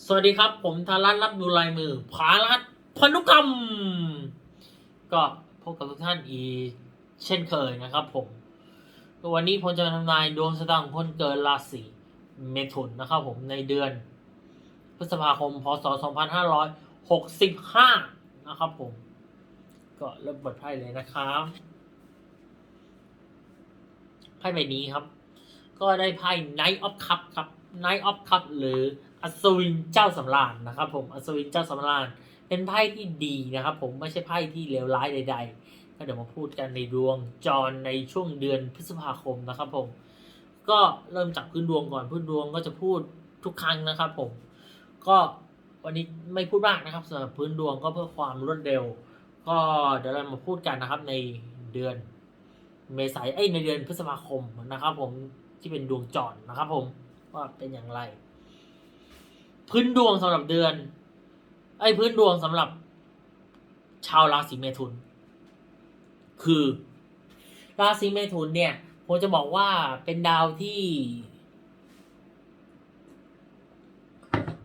สวัสดีครับ ผมธารัตรับดูลายมือผารัตพนุกรรม ก็พบกับทุกท่านอีกเช่นเคยนะครับผม วันนี้ผมจะทำนายดวงชะตาของคนเกิดราศีเมถุนนะครับผมในเดือน พฤษภาคม พศ 2565 นะครับผม ก็เริ่มเปิดไพ่เลยนะครับไพ่ใบนี้ครับ ก็ได้ไพ่ Knight of Cup ครับ Knight of Cup หรือ อัศวินเจ้าสำราญนะครับ ผมอัศวินเจ้าสำราญเป็นไพ่ที่ดีนะครับ ผมไม่ใช่ไพ่ที่เลวร้ายใด ๆ ก็เดี๋ยวมาพูดกันในดวงจรในช่วงเดือนพฤษภาคมนะครับ ผม ก็เริ่มจากพื้นดวงก่อนพื้นดวงก็จะพูดทุกครั้งนะครับ ผม ก็วันนี้ไม่พูดมากนะครับสำหรับพื้นดวงก็เพื่อความรวดเร็ว ก็เดี๋ยวเรามาพูดกันนะครับในเดือนเมษายนในเดือนพฤษภาคมนะครับ ผมที่เป็นดวงจรนะครับ ผมว่าเป็นอย่างไร พื้นดวงสำหรับเดือน ไอ้พื้นดวงสำหรับ ชาวราศีเมถุน คือ ราศีเมถุนเนี่ยผมจะบอกว่าเป็นดาวที่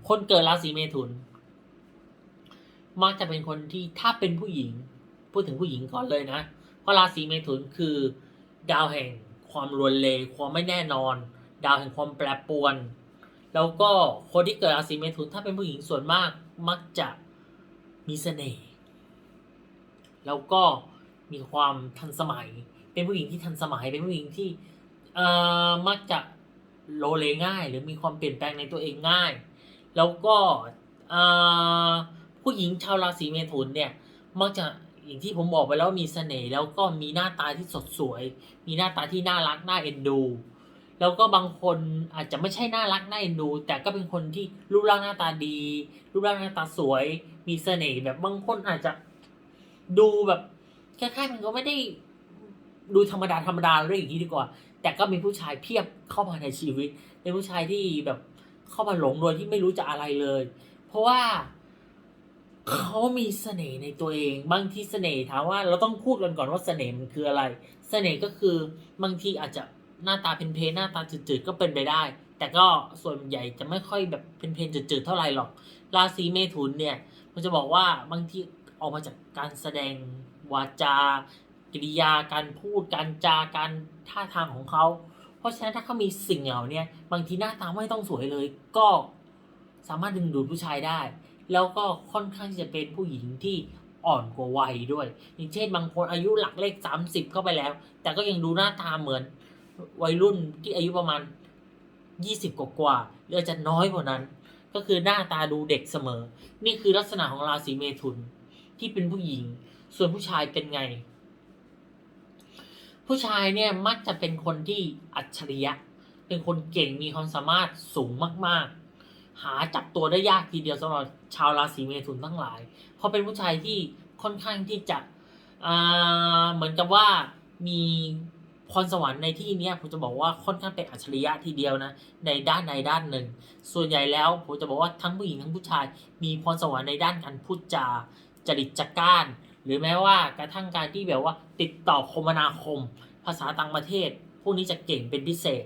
คนเกิดราศีเมถุน มักจะเป็นคนที่ถ้าเป็นผู้หญิง พูดถึงผู้หญิงก่อนเลยนะ เพราะราศีเมถุนคือ ดาวแห่งความรวนเล ความไม่แน่นอน ดาวแห่งความแปรปรวน แล้วก็คนที่เกิดราศีเมถุนถ้าเป็นผู้หญิงส่วนมากมักจะมีเสน่ห์แล้วก็มีความทันสมัย เป็นผู้หญิงที่ทันสมัย เป็นผู้หญิงที่เอ่อมักจะโลเลง่าย หรือมีความเปลี่ยนแปลงในตัวเองง่าย แล้วก็เอ่อผู้หญิงชาวราศีเมถุนเนี่ยมักจะอย่างที่ผมบอกไปแล้วมีเสน่ห์แล้วก็มีหน้าตาที่สดสวย มีหน้าตาที่น่ารักน่าเอ็นดู แล้วก็บางคนอาจจะไม่ใช่น่ารักน่าเอ็นดู แต่ก็เป็นคนที่รูปร่างหน้าตาดี รูปร่างหน้าตาสวย มีเสน่ห์แบบบางคนอาจจะดูแบบแค่ๆมันก็ไม่ได้ดูธรรมดาธรรมดาเรื่องอย่างนี้ดีกว่า แต่ก็มีผู้ชายเพียบเข้ามาในชีวิตเป็นผู้ชายที่แบบเข้ามาหลงโดยที่ไม่รู้จะอะไรเลย เพราะว่าเขามีเสน่ห์ในตัวเอง บางทีเสน่ห์ถามว่าเราต้องพูดกันก่อนว่าเสน่ห์มันคืออะไร เสน่ห์ก็คือบางทีอาจจะ หน้าตาเพนเพนหน้าตาจืดๆก็เป็นไปได้ แต่ก็ส่วนใหญ่จะไม่ค่อยแบบเพนเพนจืดๆเท่าไหร่หรอก ราศีเมถุนเนี่ยมันจะบอกว่าบางทีออกมาจากการแสดงวาจากิริยาการพูดการจาการท่าทางของเขา เพราะฉะนั้นถ้าเขามีสิ่งเหล่านี้บางทีหน้าตาไม่ต้องสวยเลย ก็สามารถดึงดูดผู้ชายได้ แล้วก็ค่อนข้างที่จะเป็นผู้หญิงที่อ่อนกว่าวัยด้วย อย่างเช่นบางคนอายุหลักเลข 30 เข้าไปแล้ว แต่ก็ยังดูหน้าตาเหมือน วัยรุ่นที่อายุประมาณ 20 กว่ากว่าหรืออาจจะน้อยกว่านั้น ก็คือหน้าตาดูเด็กเสมอ นี่คือลักษณะของราศีเมถุนที่เป็นผู้หญิง ส่วนผู้ชายเป็นไง ผู้ชายเนี่ยมักจะเป็นคนที่อัจฉริยะ เป็นคนเก่งมีความสามารถสูงมาก ๆ หาจับตัวได้ยากทีเดียวสำหรับชาวราศีเมถุนทั้งหลาย เพราะเป็นผู้ชายที่ค่อนข้างที่จะเหมือนกับว่ามี พรสวรรค์ในที่นี้ผมจะบอกว่าค่อนข้างเป็นอัจฉริยะทีเดียวนะในด้านใดด้านหนึ่ง ส่วนใหญ่แล้วผมจะบอกว่าทั้งผู้หญิงทั้งผู้ชาย มีพรสวรรค์ในด้านการพูดจาจริตจักร้าน หรือแม้ว่ากระทั่งการที่แบบว่าติดต่อคมนาคม ภาษาต่างประเทศ พวกนี้จะเก่งเป็นพิเศษ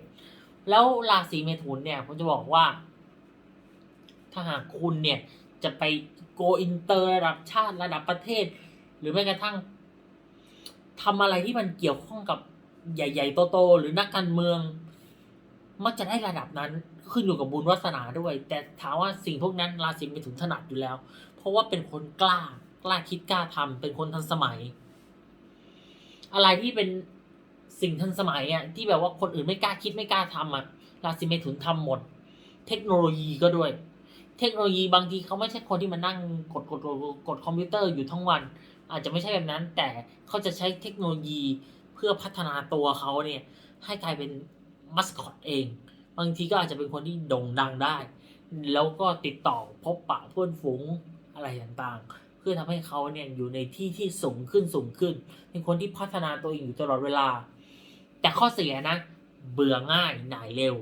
แล้วราศีเมถุนเนี่ยผมจะบอกว่า ถ้าหากคุณเนี่ยจะไปโกอินเตอร์ระดับชาติระดับประเทศ หรือแม้กระทั่งทำอะไรที่มันเกี่ยวข้องกับ ใหญ่ ๆ โตๆหรือนักการเมือง มักจะได้ระดับนั้นขึ้นอยู่กับบุญวาสนาด้วย แต่ถามว่าสิ่งพวกนั้นราศีเมถุนถนัดอยู่แล้ว เพราะว่าเป็นคนกล้ากล้าคิดกล้าทำเป็นคนทันสมัย อะไรที่เป็นสิ่งทันสมัยอะที่แบบว่าคนอื่นไม่กล้าคิดไม่กล้าทำอะราศีเมถุนทำหมด เทคโนโลยีก็ด้วย เทคโนโลยีบางทีเขาไม่ใช่คนที่มานั่งกดกดกดกดคอมพิวเตอร์อยู่ทั้งวัน อาจจะไม่ใช่แบบนั้น แต่เขาจะใช้เทคโนโลยี พื่อพัฒนาตัวเขาเนี่ยให้กลายเป็นมัสคอตเอง บางทีก็อาจจะเป็นคนที่โด่งดังได้ แล้วก็ติดต่อพบปะเพื่อนฝูงอะไรต่างๆ เพื่อทำให้เขาเนี่ยอยู่ในที่ที่สูงขึ้นสูงขึ้น เป็นคนที่พัฒนาตัวเองอยู่ตลอดเวลา แต่ข้อเสียนะ เบื่อง่ายหน่ายเร็ว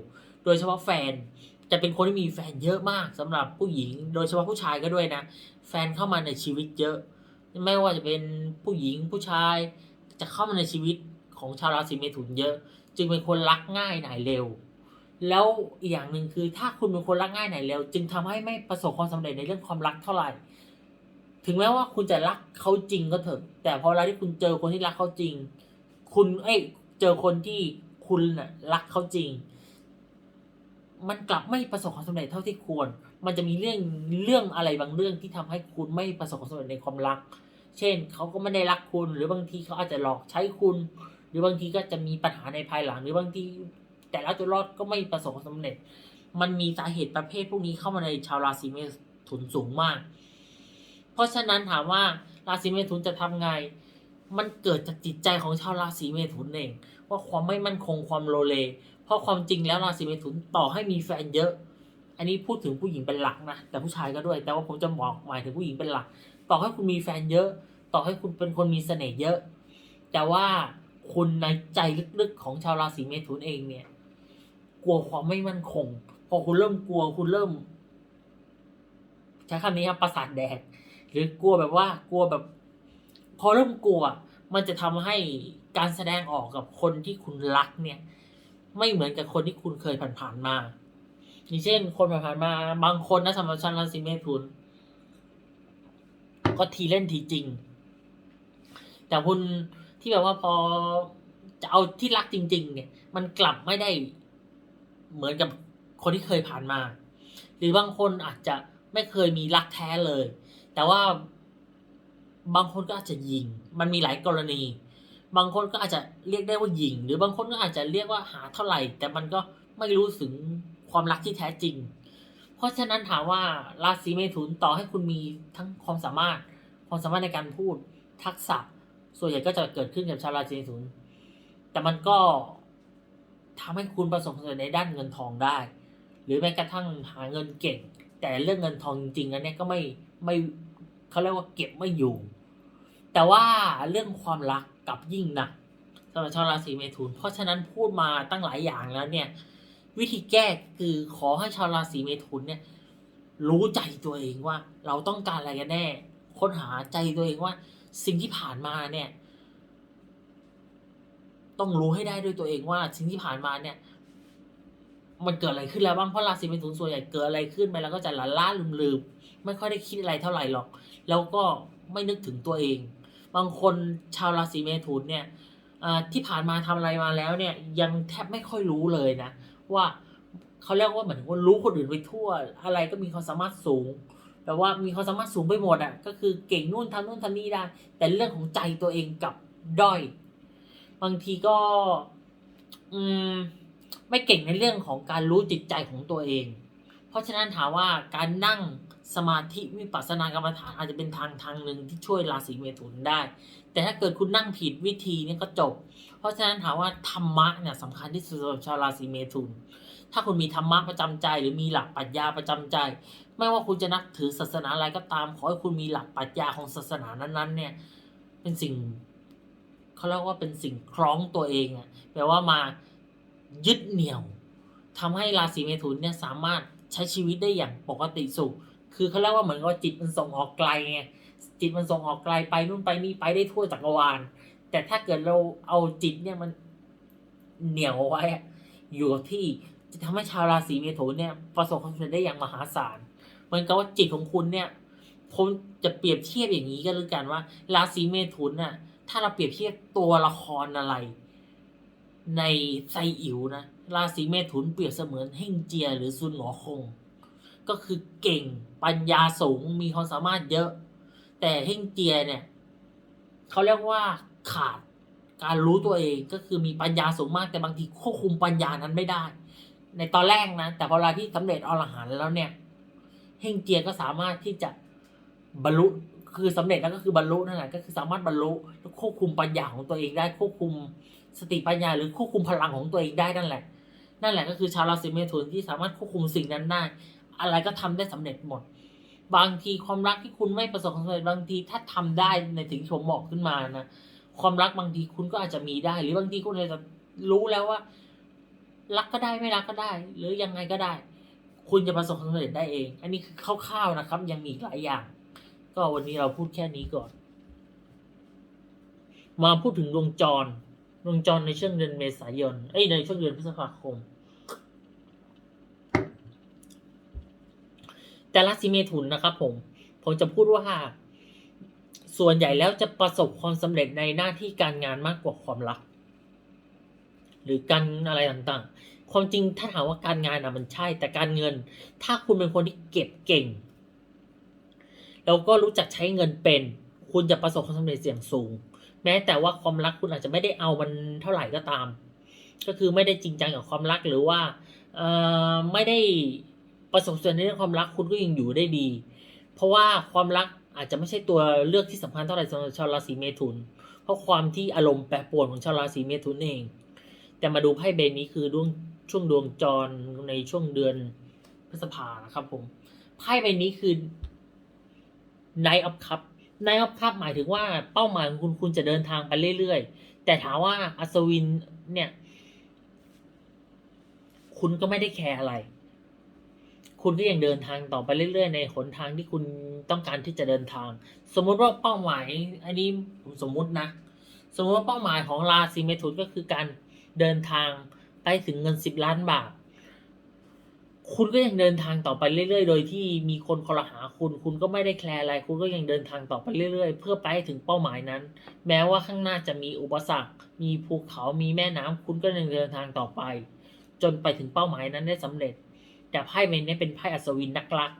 โดยเฉพาะแฟนจะเป็นคนที่มีแฟนเยอะมากสำหรับผู้หญิง โดยเฉพาะผู้ชายก็ด้วยนะ แฟนเข้ามาในชีวิตเยอะ ไม่ว่าจะเป็นผู้หญิงผู้ชายจะเข้ามาในชีวิต ของชาวราศีเมถุนเยอะ จึงเป็นคนรักง่ายหน่ายเร็ว แล้วอีกอย่างหนึ่งคือถ้าคุณเป็นคนรักง่ายหน่ายเร็ว จึงทำให้ไม่ประสบความสำเร็จในเรื่องความรักเท่าไหร่ ถึงแม้ว่าคุณจะรักเขาจริงก็เถอะ แต่พอเวลาที่คุณเจอคนที่รักเขาจริง คุณเอ้ยเจอคนที่คุณน่ะรักเขาจริง มันกลับไม่ประสบความสำเร็จเท่าที่ควร มันจะมีเรื่องเรื่องอะไรบางเรื่องที่ทำให้คุณไม่ประสบความสำเร็จในความรัก เช่นเขาก็ไม่ได้รักคุณ หรือบางทีเขาอาจจะหลอกใช้คุณ หรือบางทีก็จะมีปัญหาในภายหลัง หรือบางทีแต่ละตัวรอดก็ไม่ประสบความสำเร็จ มันมีสาเหตุประเภทพวกนี้เข้ามาในชาวราศีเมถุนสูงมาก เพราะฉะนั้นถามว่าราศีเมถุนจะทำไง มันเกิดจากจิตใจของชาวราศีเมถุนเอง ว่าความไม่มั่นคงความโลเล เพราะความจริงแล้วราศีเมถุนต่อให้มีแฟนเยอะ อันนี้พูดถึงผู้หญิงเป็นหลักนะ แต่ผู้ชายก็ด้วย แต่ว่าผมจะบอกหมายถึงผู้หญิงเป็นหลัก ต่อให้คุณมีแฟนเยอะ ต่อให้คุณเป็นคนมีเสน่ห์เยอะ แต่ว่า คุณในใจลึกๆของชาวราศีเมถุนเองเนี่ย กลัวความไม่มั่นคง พอคุณเริ่มกลัวคุณเริ่ม ใช้คำนี้ครับประสาทแดกหรือกลัวแบบว่ากลัวแบบ พอเริ่มกลัว มันจะทำให้การแสดงออกกับคนที่คุณรักเนี่ย ไม่เหมือนกับคนที่คุณเคยผ่านๆมาอย่างเช่น คนผ่านๆมา บางคนนะสำหรับชาวราศีเมถุนก็ทีเล่นทีจริง แต่คุณ ที่แบบว่าพอจะเอาที่รักจริง ๆ เนี่ย มันกลับไม่ได้เหมือนกับคนที่เคยผ่านมา หรือบางคนอาจจะไม่เคยมีรักแท้เลย แต่ว่าบางคนก็อาจจะยิง มันมีหลายกรณี บางคนก็อาจจะเรียกได้ว่ายิง หรือบางคนก็อาจจะเรียกว่าหาเท่าไหร่ แต่มันก็ไม่รู้ถึงความรักที่แท้จริง เพราะฉะนั้นถามว่าราศีเมถุนต่อให้คุณมีทั้งความสามารถ ความสามารถในการพูด ทักษะ ส่วนใหญ่ก็จะเกิดขึ้นกับชาวราศีเมถุนแต่มันก็ทำให้คุณประสบความสำเร็จในด้านเงินทองได้ หรือแม้กระทั่งหาเงินเก่ง แต่เรื่องเงินทองจริงๆแล้วเนี่ยก็ไม่ไม่เขาเรียกว่าเก็บไม่อยู่ แต่ว่าเรื่องความรักกับยิ่งหนักสำหรับชาวราศีเมถุน เพราะฉะนั้นพูดมาตั้งหลายอย่างแล้วเนี่ย วิธีแก้คือขอให้ชาวราศีเมถุนเนี่ย รู้ใจตัวเองว่า เราต้องการอะไรกันแน่ ค้นหาใจตัวเองว่า สิ่งที่ผ่านมาเนี่ย ต้องรู้ให้ได้ด้วยตัวเองว่า สิ่งที่ผ่านมาเนี่ย มันเกิดอะไรขึ้นแล้วบ้างเพราะราศีเมถุนส่วนใหญ่เกิดอะไรขึ้นไปแล้วก็จะละล่าลืมลืมๆไม่ค่อยได้คิดอะไรเท่าไหร่หรอก แล้วก็ไม่นึกถึงตัวเอง บางคนชาวราศีเมถุนเนี่ยที่ผ่านมาทำอะไรมาแล้วเนี่ย ยังแทบไม่ค่อยรู้เลยนะ ว่าเขาเรียกว่าเหมือนว่ารู้คนอื่นไปทั่ว อะไรก็มีความสามารถสูง แต่ว่ามีความสามารถสูงไปหมดอะก็คือเก่งนู่นทำนู่นทำนี่ได้ แต่เรื่องของใจตัวเองกับด้อย บางทีก็ อืม ไม่เก่งในเรื่องของการรู้จิตใจของตัวเอง เพราะฉะนั้นถามว่าการนั่งสมาธิวิปัสสนากรรมฐานอาจจะเป็นทางทางหนึ่งที่ช่วยราศีเมถุนได้ แต่ถ้าเกิดคุณนั่งผิดวิธีเนี่ยก็จบ เพราะฉะนั้นถามว่าธรรมะเนี่ยสำคัญที่สุดสำหรับชาวราศีเมถุน ถ้าคุณมีธรรมะประจำใจ หรือมีหลักปรัชญาประจำใจ ไม่ว่าคุณจะนับถือศาสนาอะไรก็ตาม ขอให้คุณมีหลักปรัชญาของศาสนานั้นๆ เนี่ย เป็นสิ่งเขาเรียกว่าเป็นสิ่งคล้องตัวเองอะแปลว่ามายึดเหนี่ยวทำให้ราศีเมถุนเนี่ยสามารถใช้ชีวิตได้อย่างปกติสุข คือเขาเรียกว่าเหมือนว่าจิตมันส่งออกไกลไงจิตมันส่งออกไกลไปนู่นไปนี่ไปได้ทั่วจักรวาล แต่ถ้าเกิดเราเอาจิตเนี่ยมันเหนี่ยวไว้อะอยู่ที่ จะทำให้ชาวราศีเมถุนเนี่ยประสบความสำเร็จได้อย่างมหาศาลเหมือนกับว่าจิตของคุณเนี่ยผมจะเปรียบเทียบอย่างนี้ก็แล้วกันว่า ราศีเมถุนน่ะถ้าเราเปรียบเทียบตัวละครอะไร ในไซอิ๋วนะราศีเมถุนเปรียบเสมือนเฮ่งเจีย หรือซุนหงอคง ก็คือเก่งปัญญาสูงมีความสามารถเยอะ แต่เฮ่งเจียเนี่ยเขาเรียกว่าขาดการรู้ตัวเองก็คือมีปัญญาสูงมากแต่บางทีควบคุมปัญญานั้นไม่ได้ ในตอนแรกนะ แต่พอเวลาที่สำเร็จอรหันแล้วเนี่ย เฮงเจียก็สามารถที่จะบรรลุคือสำเร็จแล้วก็คือบรรลุนั่นแหละก็คือสามารถบรรลุควบคุมปัญญาของตัวเองได้ควบคุมสติปัญญาหรือควบคุมพลังของตัวเองได้นั่นแหละ นั่นแหละก็คือชาวราศีเมถุนที่สามารถควบคุมสิ่งนั้นได้ อะไรก็ทำได้สำเร็จหมด บางทีความรักที่คุณไม่ประสบความสำเร็จบางทีถ้าทำได้ในถึงที่ผมบอกขึ้นมานะความรักบางทีคุณก็อาจจะมีได้ หรือบางทีคุณอาจจะรู้แล้วว่า รักก็ได้ไม่รักก็ได้ หรือยังไงก็ได้ คุณจะประสบความสำเร็จได้เอง อันนี้คือคร่าวๆนะครับ ยังมีหลายอย่าง ก็วันนี้เราพูดแค่นี้ก่อน มาพูดถึงดวงจรดวงจรในช่วงเดือนเมษายนเอ้ยในช่วงเดือนพฤษภาคม แต่ราศีเมถุนนะครับ ผม ผมจะพูดว่าส่วนใหญ่แล้วจะประสบความสำเร็จในหน้าที่การงานมากกว่าความรัก หรือการอะไรต่างๆ ความจริงถ้าถามว่าการงานอะมันใช่ แต่การเงิน ถ้าคุณเป็นคนที่เก็บเก่ง แล้วก็รู้จักใช้เงินเป็น คุณจะประสบความสำเร็จเสี่ยงสูง แม้แต่ว่าความรักคุณอาจจะไม่ได้เอามันเท่าไหร่ก็ตาม ก็คือไม่ได้จริงจังกับความรักหรือว่าเออไม่ได้ประสบสำเร็จในเรื่องความรักคุณก็ยังอยู่ได้ดี เพราะว่าความรักอาจจะไม่ใช่ตัวเลือกที่สำคัญเท่าไหร่สำหรับชาวราศีเมถุน เพราะความที่อารมณ์แปรปรวนของชาวราศีเมถุนเอง แต่มาดูไพ่ใบนี้คือดวงช่วงดวงจรในช่วงเดือนพฤษภานะครับผมไพ่ใบนี้คือ Knight of Cup Knight of Cup หมายถึงว่าเป้าหมายของคุณคุณจะเดินทางไปเรื่อยๆ แต่ถามว่าอัศวินเนี่ย คุณก็ไม่ได้แคร์อะไร คุณก็ยังเดินทางต่อไปเรื่อยๆ ในหนทางที่คุณต้องการที่จะเดินทาง สมมุติว่าเป้าหมาย อันนี้ผมสมมุตินะ สมมติว่าเป้าหมายของราศีเมถุนก็คือการ เดินทางไปถึงเงินสิบล้านบาท คุณก็ยังเดินทางต่อไปเรื่อยๆ โดยที่มีคนคอรหาคุณ คุณก็ไม่ได้แคร์อะไร คุณก็ยังเดินทางต่อไปเรื่อยๆ เพื่อไปถึงเป้าหมายนั้น แม้ว่าข้างหน้าจะมีอุปสรรค มีภูเขามีแม่น้ำคุณก็ยังเดินทางต่อไป จนไปถึงเป้าหมายนั้นได้สำเร็จ แต่ไพ่ใบนี้เป็นไพ่อัศวินนักรัก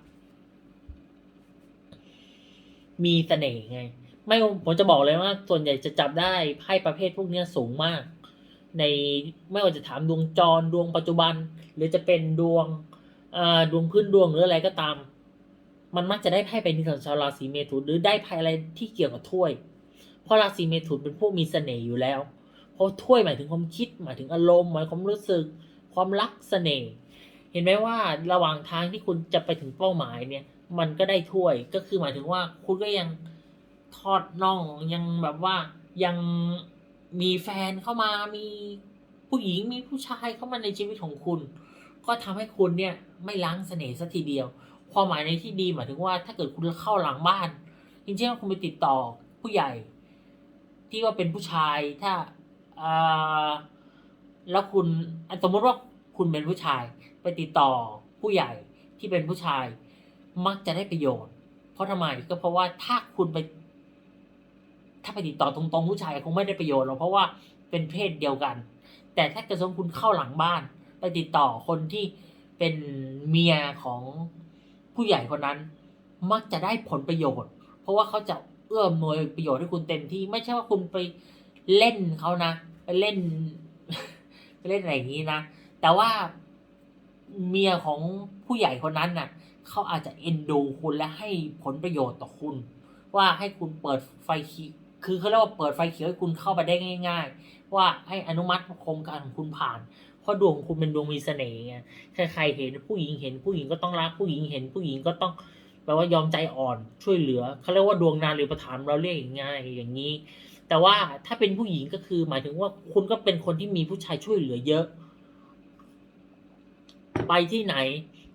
มีเสน่ห์ไง ไม่ผมจะบอกเลยว่า ส่วนใหญ่จะจับได้ไพ่ประเภทพวกนี้สูงมาก ในไม่ว่าจะถามดวงจรดวงปัจจุบัน หรือจะเป็นดวงดวงพื้นดวงหรืออะไรก็ตาม มันมักจะได้ไพ่เป็นของชาวราศีเมถุนหรือได้ไพ่อะไรที่เกี่ยวกับถ้วย เพราะราศีเมถุนเป็นพวกมีเสน่ห์อยู่แล้ว เพราะถ้วยหมายถึงความคิดหมายถึงอารมณ์หมายความรู้สึก ความรักเสน่ห์เห็นไหมว่าระหว่างทางที่คุณจะไปถึงเป้าหมายเนี่ย มันก็ได้ถ้วยก็คือหมายถึงว่าคุณก็ยังทอดน่องยังแบบว่ายัง มีแฟนเข้ามามีผู้หญิงมีผู้ชายเข้ามาในชีวิตของคุณ ก็ทำให้คุณเนี่ยไม่ล้างเสน่ห์สัทีเดียว ความหมายในที่ดีหมายถึงว่าถ้าเกิดคุณเข้าหลังบ้าน จริงๆว่าคุณไปติดต่อผู้ใหญ่ ที่ว่าเป็นผู้ชายถ้าอ่อแล้วคุณสมมติว่าคุณเป็นผู้ชาย ไปติดต่อผู้ใหญ่ที่เป็นผู้ชาย มักจะได้ประโยชน์ เพราะทำไมก็เพราะว่าถ้าคุณไป ถ้าไปติดต่อตรงๆผู้ชายคงไม่ได้ประโยชน์หรอกเพราะว่าเป็นเพศเดียวกัน แต่ถ้าเกิดสมคุณเข้าหลังบ้าน ไปติดต่อคนที่เป็นเมียของผู้ใหญ่คนนั้น มักจะได้ผลประโยชน์ เพราะว่าเขาจะเอื้อมหน่วยประโยชน์ให้คุณเต็มที่ไม่ใช่ว่าคุณไปเล่นเขานะไปเล่นไปเล่นอะไรอย่างนี้นะแต่ว่าเมียของผู้ใหญ่คนนั้นน่ะเขาอาจจะเอ็นดูคุณและให้ผลประโยชน์ต่อคุณ ว่าให้คุณเปิดไฟ คือเขาเรียกว่าเปิดไฟเขียวให้คุณเข้าไปได้ง่าย ๆ ว่าให้อนุมัติโครงการของคุณผ่าน เพราะดวงของคุณเป็นดวงมีเสน่ห์ไงใครๆเห็นผู้หญิงเห็นผู้หญิงก็ต้องรักผู้หญิงเห็นผู้หญิงก็ต้องแปลว่ายอมใจอ่อนช่วยเหลือเขาเรียกว่าดวงนานหรีประถามเราเรียกง่ายอย่างนี้ แต่ว่าถ้าเป็นผู้หญิงก็คือหมายถึงว่าคุณก็เป็นคนที่มีผู้ชายช่วยเหลือเยอะ ไปที่ไหน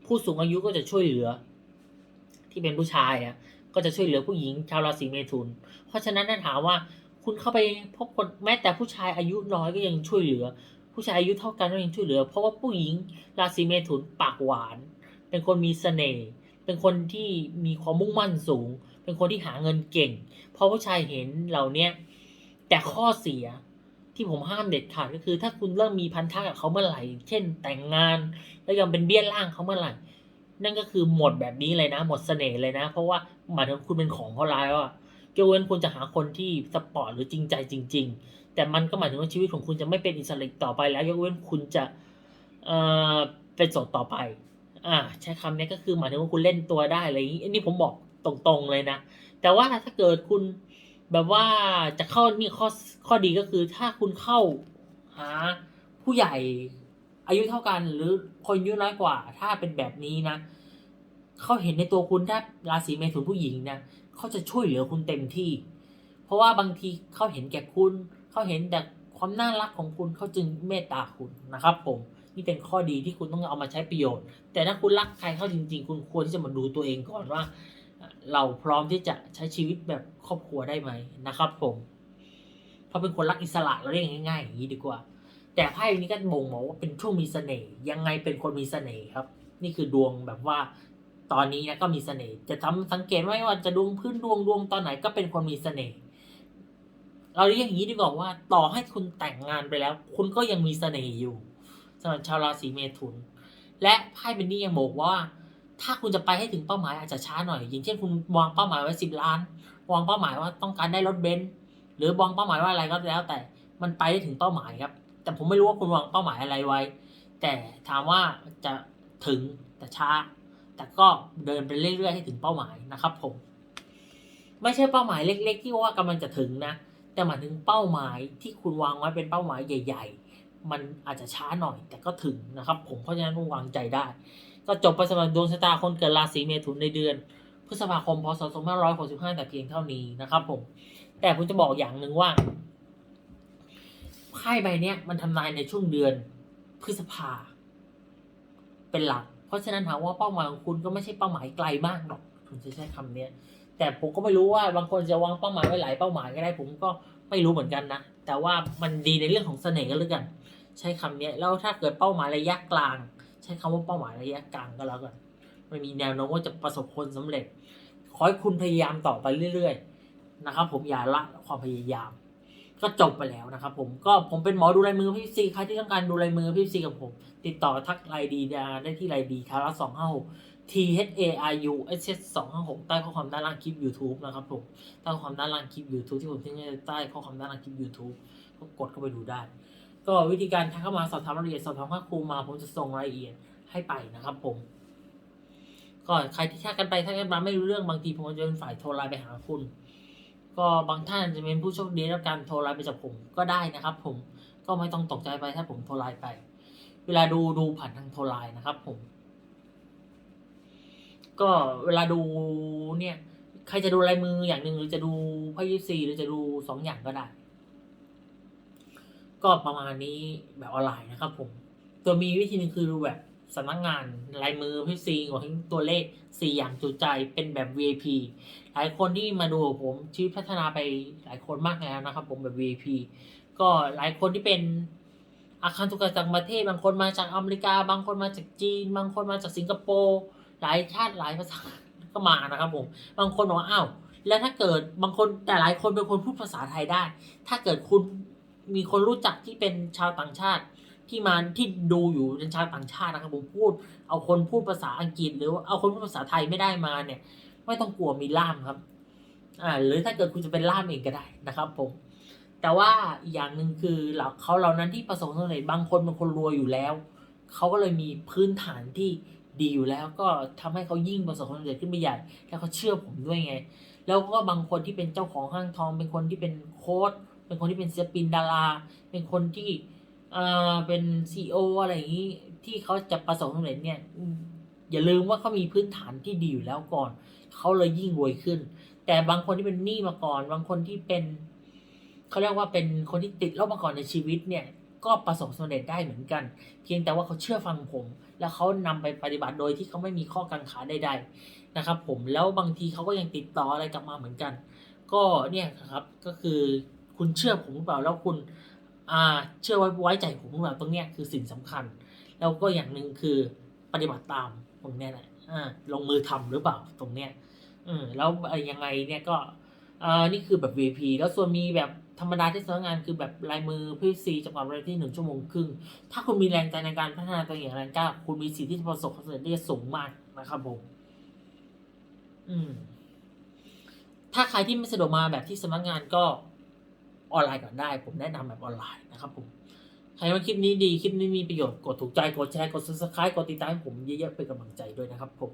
ผู้สูงอายุก็จะช่วยเหลือ ที่เป็นผู้ชายอะ ก็จะช่วยเหลือผู้หญิงชาวราศีเมถุน เพราะฉะนั้นถ้าถามว่าคุณเข้าไปพบคนแม้แต่ผู้ชายอายุน้อยก็ยังช่วยเหลือ ผู้ชายอายุเท่ากันก็ยังช่วยเหลือ เพราะว่าผู้หญิงราศีเมถุนปากหวาน เป็นคนมีเสน่ห์เป็นคนที่มีความมุ่งมั่นสูง เป็นคนที่หาเงินเก่ง เพราะผู้ชายเห็นเหล่านี้แต่ข้อเสียที่ผมห้ามเด็ดขาดก็คือ ถ้าคุณเริ่มมีพันธะกับเขาเมื่อไหร่ เช่นแต่งงาน แล้วยังเป็นเบี้ยล่างเขาเมื่อไหร่ นั่นก็คือหมดแบบนี้เลยนะ หมดเสน่ห์เลยนะ เพราะว่าหมายถึงคุณเป็นของเขาแล้วอะยกเว้นคุณจะหาคนที่สปอร์ตหรือจริงใจจริง ๆ แต่มันก็หมายถึงว่าชีวิตของคุณจะไม่เป็นอิสระต่อไปแล้ว ยกเว้นคุณจะเอ่อเป็นโสดต่อไป อ่า ใช้คำนี้ก็คือหมายถึงว่าคุณเล่นตัวได้อะไรอย่างนี้อันนี้ผมบอกตรงๆเลยนะ แต่ว่าถ้าเกิดคุณแบบว่าจะเข้านี่ข้อข้อดีก็คือถ้าคุณเข้าหาผู้ใหญ่ อายุเท่ากันหรือคนอายุน้อยกว่า ถ้าเป็นแบบนี้นะเขาเห็นในตัวคุณถ้าราศีเมถุนผู้หญิงนะเขาจะช่วยเหลือคุณเต็มที่ เพราะว่าบางทีเขาเห็นแก่คุณเขาเห็นแต่ความน่ารักของคุณเขาจึงเมตตาคุณนะครับผมนี่เป็นข้อดีที่คุณต้องเอามาใช้ประโยชน์ แต่ถ้าคุณรักใครเขาจริง ๆ คุณควรที่จะมาดูตัวเองก่อนว่า เราพร้อมที่จะใช้ชีวิตแบบครอบครัวได้ไหมนะครับผมเพราะเป็นคนรักอิสระเราเรียกง่ายๆอย่างนี้ดีกว่า แต่ไพ่นี้ก็บ่งบอกว่าเป็นช่วงมีเสน่ห์ยังไงเป็นคนมีเสน่ห์ครับ นี่คือดวงแบบว่า ตอนนี้นะก็มีเสน่ห์จะทำสังเกตไว้ว่าจะดวงพื้นดวงดวงตอนไหนก็เป็นคนมีเสน่ห์เราเรียกอย่างนี้ดีกว่าว่า ต่อให้คุณแต่งงานไปแล้ว คุณก็ยังมีเสน่ห์อยู่สำหรับชาวราศีเมถุน และไพ่เบนนี่ยังบอกว่า ถ้าคุณจะไปให้ถึงเป้าหมายอาจจะช้าหน่อย อย่างเช่นคุณวางเป้าหมายไว้สิบล้าน วางเป้าหมายว่าต้องการได้รถเบนซ์หรือวางเป้าหมายว่าอะไรก็แล้วแต่มันไปได้ถึงเป้าหมายครับ แต่ผมไม่รู้ว่าคุณวางเป้าหมายอะไรไว้ แต่ถามว่าจะถึงแต่ช้า แต่ก็เดินไปเรื่อยๆให้ถึงเป้าหมายนะครับ ผม ไม่ใช่เป้าหมายเล็ก ๆ ที่ว่ากำลังจะถึงนะ แต่หมายถึงเป้าหมายที่คุณวางไว้เป็นเป้าหมายใหญ่ ๆ มันอาจจะช้าหน่อย แต่ก็ถึงนะครับ ผมเพราะฉะนั้นต้องวางใจได้ ก็จบไปสำหรับดวงชะตาคนเกิดราศีเมถุนในเดือนพฤษภาคมพศ2565แต่เพียงเท่านี้นะครับ ผม แต่ผมจะบอกอย่างหนึ่งว่า ไพ่ใบเนี้ยมันทำนายในช่วงเดือนพฤษภา เป็นหลัก เพราะฉะนั้นถามว่าเป้าหมายของคุณก็ไม่ใช่เป้าหมายไกลมากหรอกผมจะใช้คำเนี้ย แต่ผมก็ไม่รู้ว่าบางคนจะวางเป้าหมายไว้หลายเป้าหมายก็ได้ ผมก็ไม่รู้เหมือนกันนะ แต่ว่ามันดีในเรื่องของเสน่ห์ก็แล้วกัน ใช้คำเนี้ยแล้วถ้าเกิดเป้าหมายระยะกลาง ใช้คำว่าเป้าหมายระยะกลางก็แล้วกันมันมีแนวโน้มว่าจะประสบผลสำเร็จ ขอให้คุณพยายามต่อไปเรื่อย ๆ นะครับ ผมอย่าละความพยายาม ก็จบไปแล้วนะครับผมก็ผมเป็นหมอดูลายมือพี่ซีใครที่ต้องการดูลายมือพี่ซีกับผม ติดต่อทักไลน์ดีได้ที่ไลน์ดีคาร์สองห้าหก T H A I U S S สองห้าหกใต้ข้อความด้านล่างคลิป YouTube นะครับผมใต้ข้อความด้านล่างคลิป YouTube ที่ผมทิ้งไว้ใต้ข้อความด้านล่างคลิป YouTube ก็กดเข้าไปดูได้ ก็วิธีการทักเข้ามาสอบถามรายละเอียดสอบถามข้อครูมา ผมจะส่งรายละเอียดให้ไปนะครับผมก็ใครที่ทักกันไปทักกันมาไม่รู้เรื่องบางทีผมจะเป็นฝ่ายโทรไลน์ไปหาคุณ ก็บางท่านจะเป็นผู้โชคดีรับการโทรไลน์ไปจากผมก็ได้นะครับ ผมก็ไม่ต้องตกใจไปถ้าผมโทรไลน์ไป เวลาดูดูผ่านทางโทรไลน์นะครับ ผม ก็เวลาดูเนี่ย ใครจะดูลายมืออย่างหนึ่งหรือจะดูไพ่ยิปซีหรือจะดูสองอย่างก็ได้ ก็ประมาณนี้แบบออนไลน์นะครับ ผมตัวมีวิธีหนึ่งคือดูแบบ สำนักงานลายมือพี่ซีของตัวเลขสี่อย่างจุใจเป็นแบบ VIP หลายคนที่มาดูผมชีวิตพัฒนาไปหลายคนมากแล้วนะครับ ผมแบบ VIP ก็หลายคนที่เป็นอาคารตุกจากประเทศบางคนมาจากอเมริกา บางคนมาจากจีน บางคนมาจากสิงคโปร์หลายชาติหลายภาษาก็มานะครับผมบางคนบอกว่าอ้าวแล้วถ้าเกิดบางคนแต่หลายคนเป็นคนพูดภาษาไทยได้ ถ้าเกิดคุณมีคนรู้จักที่เป็นชาวต่างชาติ ที่มาที่ดูอยู่เป็นชาวต่างชาตินะครับผมพูด เอาคนพูดภาษาอังกฤษ หรือว่าเอาคนพูดภาษาไทยไม่ได้มาเนี่ย ไม่ต้องกลัวมีล่ามครับ อ่า หรือถ้าเกิดคุณจะเป็นล่ามเองก็ได้นะครับ ผม แต่ว่าอย่างหนึ่งคือเหล่าเขาเหล่านั้นที่ประสบความสำเร็จบางคนเป็นคนรวยอยู่แล้วเขาก็เลยมีพื้นฐานที่ดีอยู่แล้วก็ทำให้เขายิ่งประสบความสำเร็จขึ้นไปใหญ่แล้วเขาเชื่อผมด้วยไง แล้วก็บางคนที่เป็นเจ้าของห้างทอง เป็นคนที่เป็นโค้ดเป็นคนที่เป็นศิลปินดารา เป็นคนที่ เอ่าเป็นซีออะไรอย่างนี้ที่เขาจะประสบความสำเร็จเนี่ยอย่าลืมว่าเขามีพื้นฐานที่ดีอยู่แล้วก่อน เขาเลยยิ่งรวยขึ้น แต่บางคนที่เป็นหนี้มาก่อน บางคนที่เป็นเขาเรียกว่าเป็นคนที่ติดลบมาก่อนในชีวิตเนี่ยก็ประสบความสำเร็จได้เหมือนกัน เพียงแต่ว่าเขาเชื่อฟังผม แล้วเขานำไปปฏิบัติโดยที่เขาไม่มีข้อกังขาใดๆนะครับ ผมแล้วบางทีเขาก็ยังติดต่ออะไรกลับมาเหมือนกัน ก็เนี่ยครับก็คือคุณเชื่อผมหรือเปล่าแล้วคุณ เชื่อไว้ไว้ใจผมหรือเปล่าตรงเนี้ยคือสิ่งสำคัญ แล้วก็อย่างหนึ่งคือปฏิบัติตามตรงเนี้ยแหละอ่าลงมือทำหรือเปล่าตรงเนี้ยอืมแล้วยังไงเนี่ยก็อ่านี่คือแบบ VP แล้วส่วนมีแบบธรรมดาที่สำนักงานคือแบบลายมือพี่ซีจังหวะเวลาที่หนึ่งชั่วโมงครึ่ง ถ้าคุณมีแรงใจในการพัฒนาตัวเองอย่างแรงกล้าคุณมีสิทธิ์ที่จะประสบความสำเร็จได้สูงมากนะครับผม อืม ถ้าใครที่ไม่สะดวกมาแบบที่สำนักงานก็ ออนไลน์ก่อนได้ ผมแนะนำแบบออนไลน์นะครับผมใครว่าคลิปนี้ดีคลิปนี้มีประโยชน์กดถูกใจกดแชร์กด subscribe กดติดตามให้ผมเยอะๆเป็นกำลังใจด้วยนะครับผม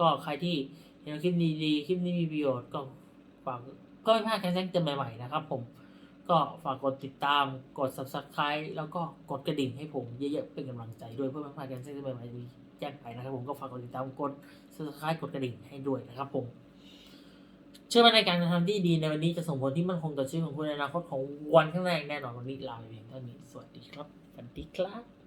ก็ใครที่เห็นคลิปนี้ดีคลิปนี้มีประโยชน์ก็ฝากก็ไม่พลาดการแจ้งเตือนใหม่ๆนะครับผมก็ฝากกดติดตามกด subscribe แล้วก็กดกระดิ่งให้ผมเยอะๆเป็นกำลังใจด้วยเพื่อไม่พลาดการแจ้งเตือนใหม่ๆที่แจ้งไปนะครับผมก็ฝากกดติดตามกด subscribe กดกระดิ่งให้ด้วยนะครับผม เชื่อว่าในการกระทำที่ดีในวันนี้จะส่งผลที่มั่นคงต่อชีวิตของคุณในอนาคตของวันข้างหน้าอย่างแน่นอนวันนี้ลาไปเพียงเท่านี้สวัสดีครับสวัสดีครับ